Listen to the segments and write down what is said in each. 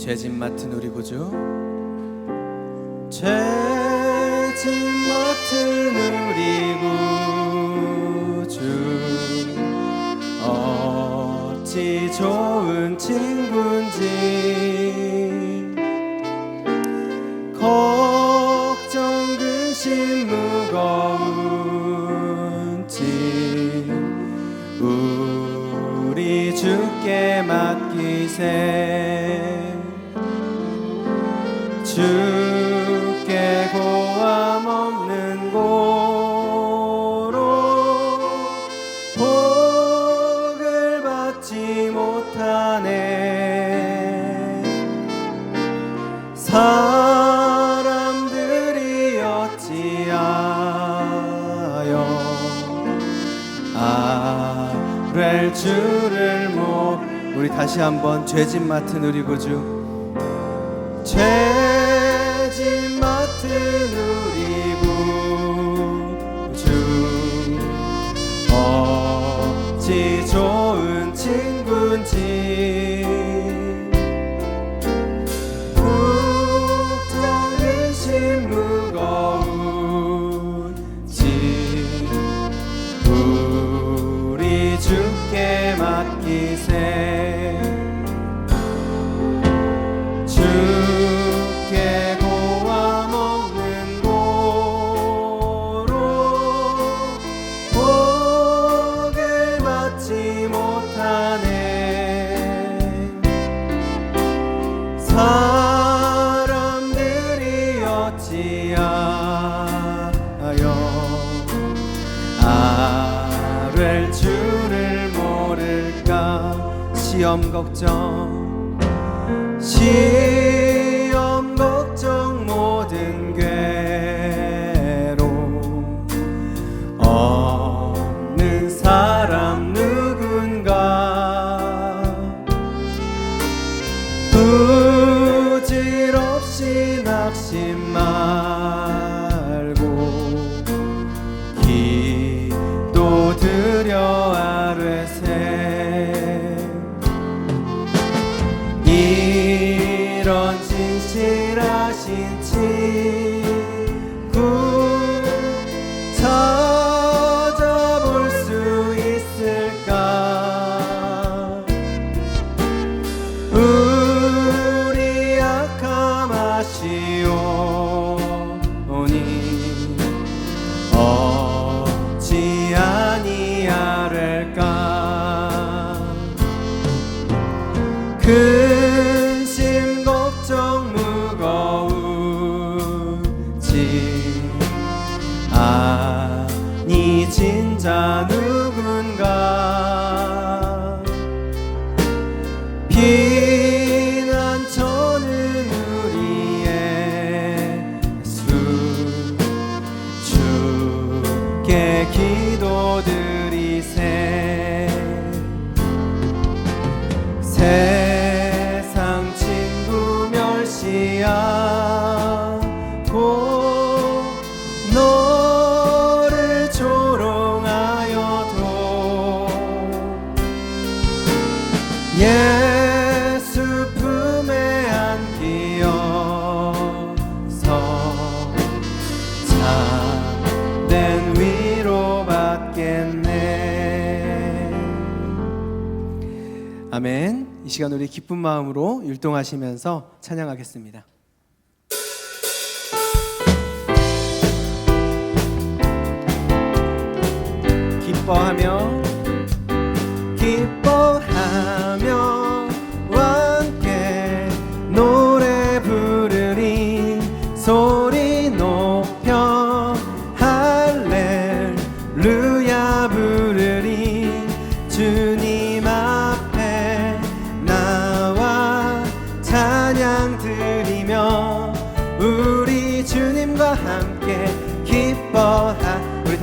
죄짐 맡은 우리 구주. 죄짐 맡은 우리 구주. 어찌 좋은 친구인지 걱정 근심 무거운 짐 우리 주께 맡기세 아랠 줄을 모 우리 다시 한번 죄짐 맡은 우리 구주. 죄짐 맡은 우리 구주. 어찌 좋은 친구인지. 걱정 근심 무거운 어찌하여 아랠 줄을 모를까 시험 걱정 시 피난처는 우리의 수 주께 기도드리세. 세상 친구 멸시하고 너 아멘. 이 시간 우리 기쁜 마음으로 율동하시면서 찬양하겠습니다. 기뻐하며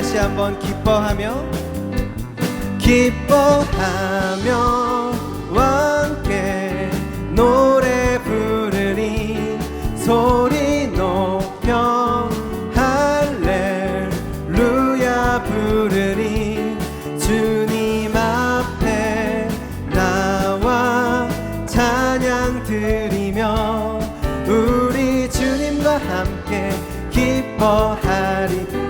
다시 한번 기뻐하며 기뻐하며 왕께 노래 부르니 소리 높여 할렐루야 부르니 주님 앞에 나와 찬양 드리며 우리 주님과 함께 기뻐하리.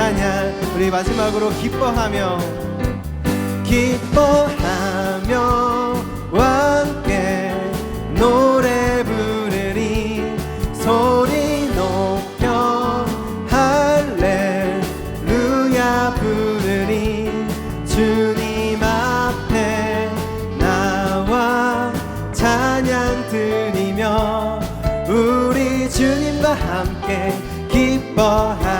찬양 우리 마지막으로 기뻐하며 기뻐하며 함께 노래 부르리 소리 높여 할렐루야 부르리 주님 앞에 나와 찬양 드리며 우리 주님과 함께 기뻐한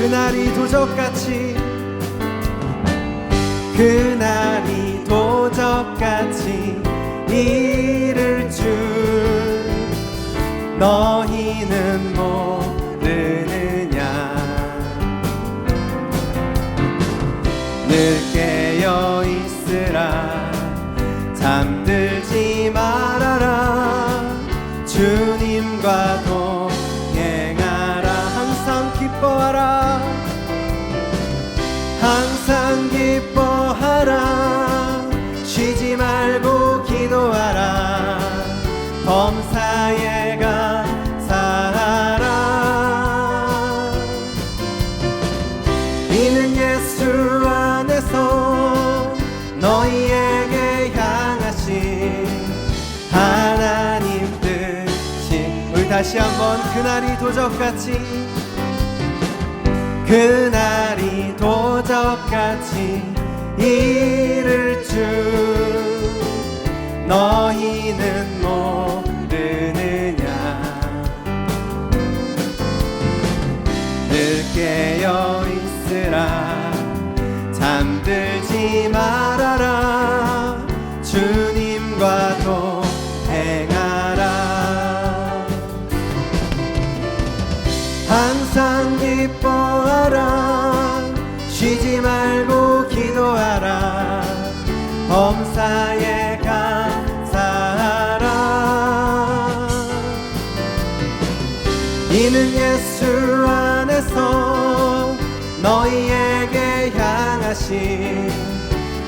그날이 도적같이 그날이 도적같이 이를 줄 너희는 모 다시 한번 그날이 도적같이 그날이 도적같이 이를 줄 너희는 모르느냐. 늘 깨어 있으라. 잠들지 말아라. 주님과 동 기뻐하라. 쉬지 말고 기도하라. 범사에 감사하라. 이는 예수 안에서 너희에게 향하신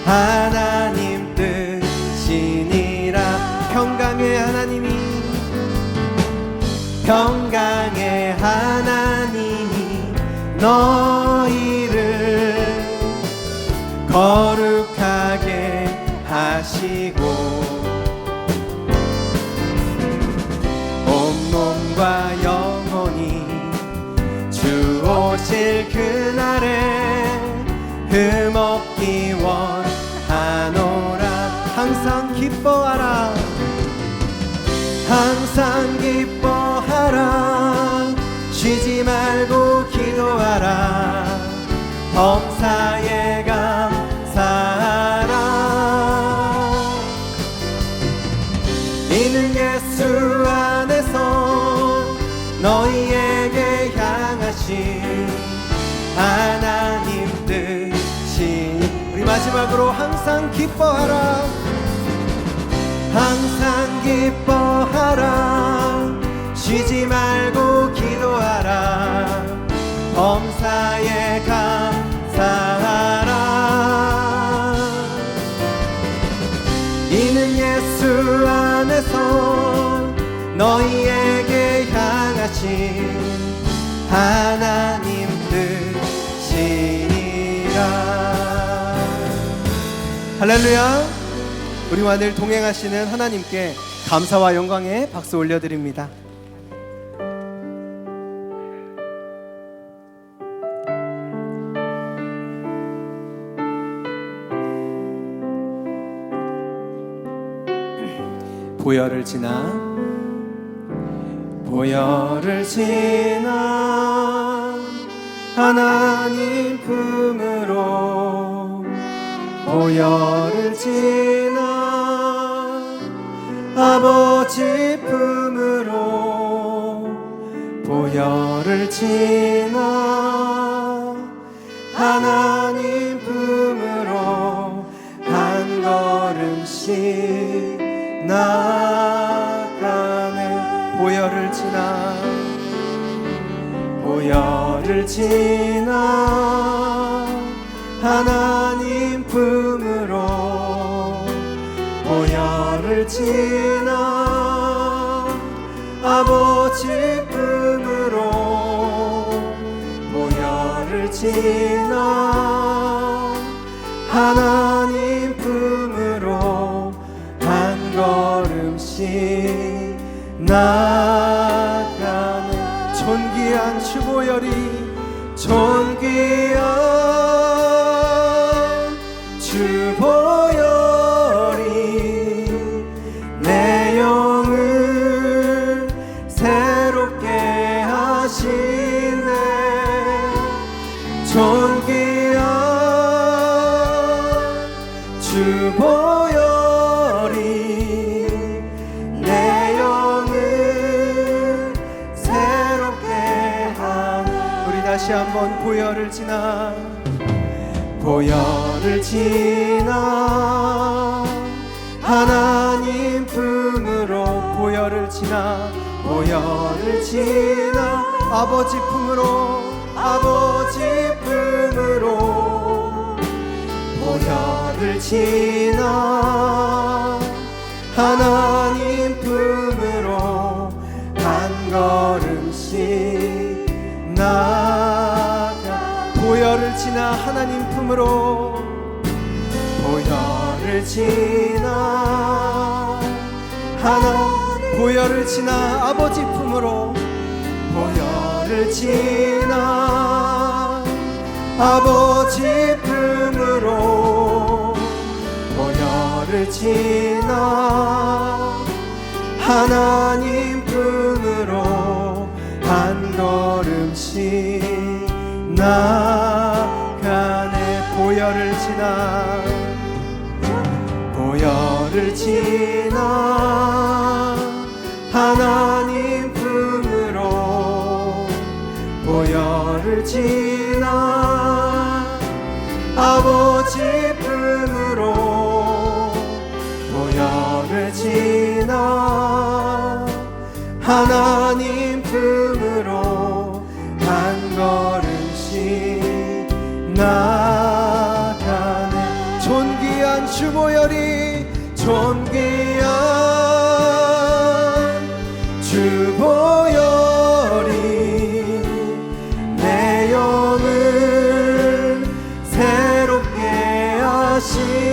하나님 뜻이니라. 평강의 하나님이 평 너희를 거룩하게 하시고 온몸과 영혼이 주 오실 그날에 흠없기 원하노라. 항상 기뻐하라. 항상 기뻐하라 기도하라 범사에 감사하라 이는 예수 안에서 너희에게 향하신 하나님 뜻이. 우리 마지막으로 항상 기뻐하라. 항상 기뻐하라. 쉬지 말고 기도하라 범사에 감사하라 이는 예수 안에서 너희에게 향하신 하나님 뜻이니라. 할렐루야. 우리와 늘 동행하시는 하나님께 감사와 영광에 박수 올려드립니다. 보혈을 지나? 보혈을 지나 하나님 품으로 보혈을 지나 아버지 품으로 보혈을 지나 하나님 품으로 한 걸음씩 나가네. 보혈을 지나 보혈을 지나 하나님 품으로 보혈을 지나 아버지 품으로 보혈을 지나 나가는 존귀한 주보혈이 존귀한 다시 한번 보혈을 지나. 보혈을 지나. 하나님 품으로 보혈을 지나. 보혈을 지나. 아버지 품으로 아버지 품으로 보혈을 지나. 하나님 품으로 한 걸음씩 하나님 품으로 보혈을 지나 하나 보혈을 지나 아버지 품으로 보혈을 지나 아버지 품으로 보혈을 지나 하나님 품으로 한 걸음씩 보혈을 지나? 보혈을 지나 하나님 품으로 보혈을 지나 아버지 품으로 보혈을 지나 하나님 내 영을 새롭게 하시